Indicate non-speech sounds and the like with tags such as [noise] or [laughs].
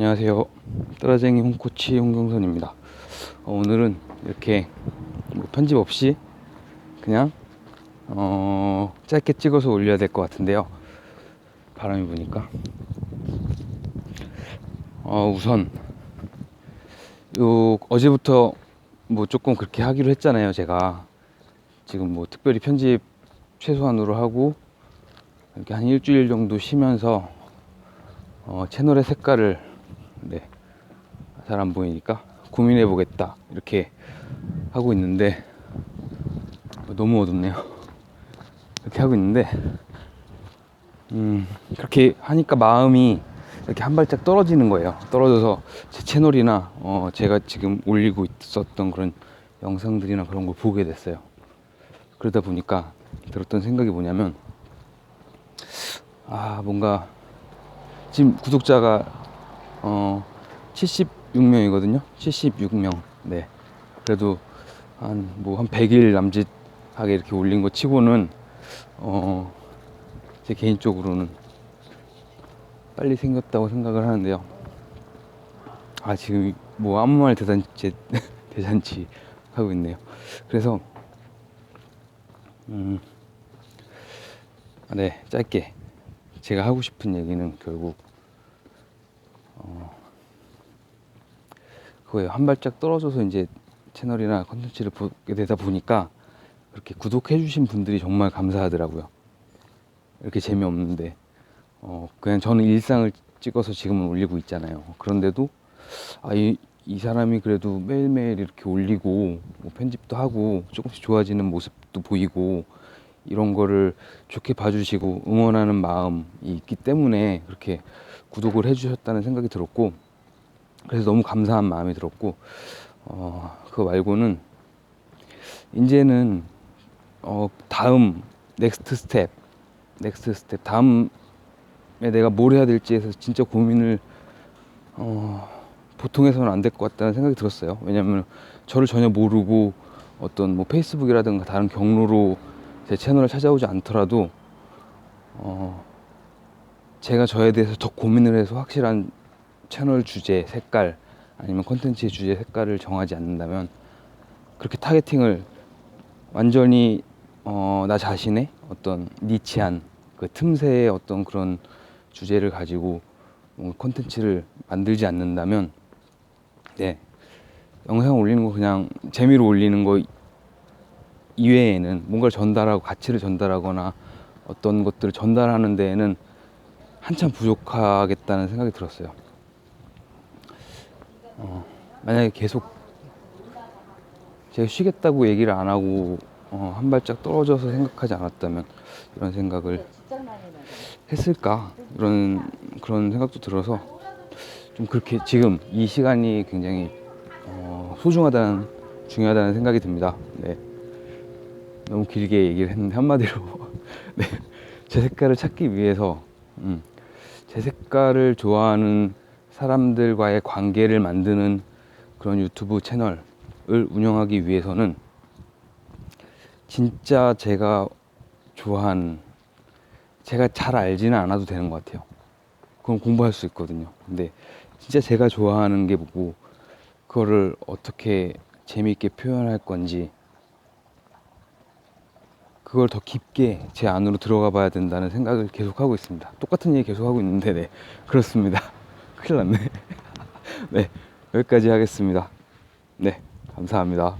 안녕하세요. 따라쟁이 홍코치 홍경선입니다. 어, 오늘은 이렇게 뭐 편집 없이 그냥 어, 짧게 찍어서 올려야 될 것 같은데요. 바람이 부니까. 어, 우선 요 어제부터 뭐 조금 그렇게 하기로 했잖아요. 제가 지금 뭐 특별히 편집 최소한으로 하고 이렇게 한 일주일 정도 쉬면서 어, 채널의 색깔을 네, 잘 안 보이니까 고민해 보겠다 이렇게 하고 있는데 어, 너무 어둡네요. 이렇게 하고 있는데 음, 그렇게 하니까 마음이 이렇게 한 발짝 떨어지는 거예요. 떨어져서 제 채널이나 어, 제가 지금 올리고 있었던 그런 영상들이나 그런 걸 보게 됐어요. 그러다 보니까 들었던 생각이 뭐냐면 아 뭔가 지금 구독자가 어 76명이거든요. 76명. 네. 그래도 한 뭐한 100일 남짓하게 이렇게 올린 거 치고는 어 제 개인적으로는 빨리 생겼다고 생각을 하는데요. 아 지금 뭐 아무 말 대잔치 [laughs] 대잔치 하고 있네요. 그래서 음, 아, 네 짧게 제가 하고 싶은 얘기는 결국 어, 그거예요. 한 발짝 떨어져서 이제 채널이나 컨텐츠를 보게 되다 보니까 그렇게 구독해 주신 분들이 정말 감사하더라고요. 이렇게 재미없는데 어, 그냥 저는 일상을 찍어서 지금은 올리고 있잖아요. 그런데도 아, 이, 이 사람이 그래도 매일매일 이렇게 올리고 뭐 편집도 하고 조금씩 좋아지는 모습도 보이고 이런 거를 좋게 봐주시고 응원하는 마음이 있기 때문에 그렇게 구독을 해주셨다는 생각이 들었고 그래서 너무 감사한 마음이 들었고 어, 그거 말고는 이제는 어, 다음 넥스트 스텝 넥스트 스텝 다음에 내가 뭘 해야 될지에 서 진짜 고민을 어, 보통 해서는 안 될 것 같다는 생각이 들었어요. 왜냐하면 저를 전혀 모르고 어떤 뭐 페이스북이라든가 다른 경로로 제 채널을 찾아오지 않더라도 어, 제가 저에 대해서 더 고민을 해서 확실한 채널 주제, 색깔 아니면 콘텐츠의 주제, 색깔을 정하지 않는다면 그렇게 타겟팅을 완전히 어, 나 자신의 어떤 니치한 그 틈새의 어떤 그런 주제를 가지고 뭔가 콘텐츠를 만들지 않는다면 네. 영상 올리는 거 그냥 재미로 올리는 거 이외에는 뭔가를 전달하고 가치를 전달하거나 어떤 것들을 전달하는 데에는 한참 부족하겠다는 생각이 들었어요. 어, 만약에 계속 제가 쉬겠다고 얘기를 안 하고 어, 한 발짝 떨어져서 생각하지 않았다면 이런 생각을 했을까 이런 그런 생각도 들어서 좀 그렇게 지금 이 시간이 굉장히 어, 소중하다는 중요하다는 생각이 듭니다. 네. 너무 길게 얘기를 했는데 한마디로 [laughs] 네. 제 색깔을 찾기 위해서 음, 제 색깔을 좋아하는 사람들과의 관계를 만드는 그런 유튜브 채널을 운영하기 위해서는 진짜 제가 좋아하는 제가 잘 알지는 않아도 되는 것 같아요. 그건 공부할 수 있거든요. 근데 진짜 제가 좋아하는 게 뭐고 그거를 어떻게 재미있게 표현할 건지 그걸 더 깊게 제 안으로 들어가 봐야 된다는 생각을 계속 하고 있습니다. 똑같은 얘기 계속 하고 있는데, 네. 그렇습니다. [laughs] 큰일 났네. [laughs] 네. 여기까지 하겠습니다. 네. 감사합니다.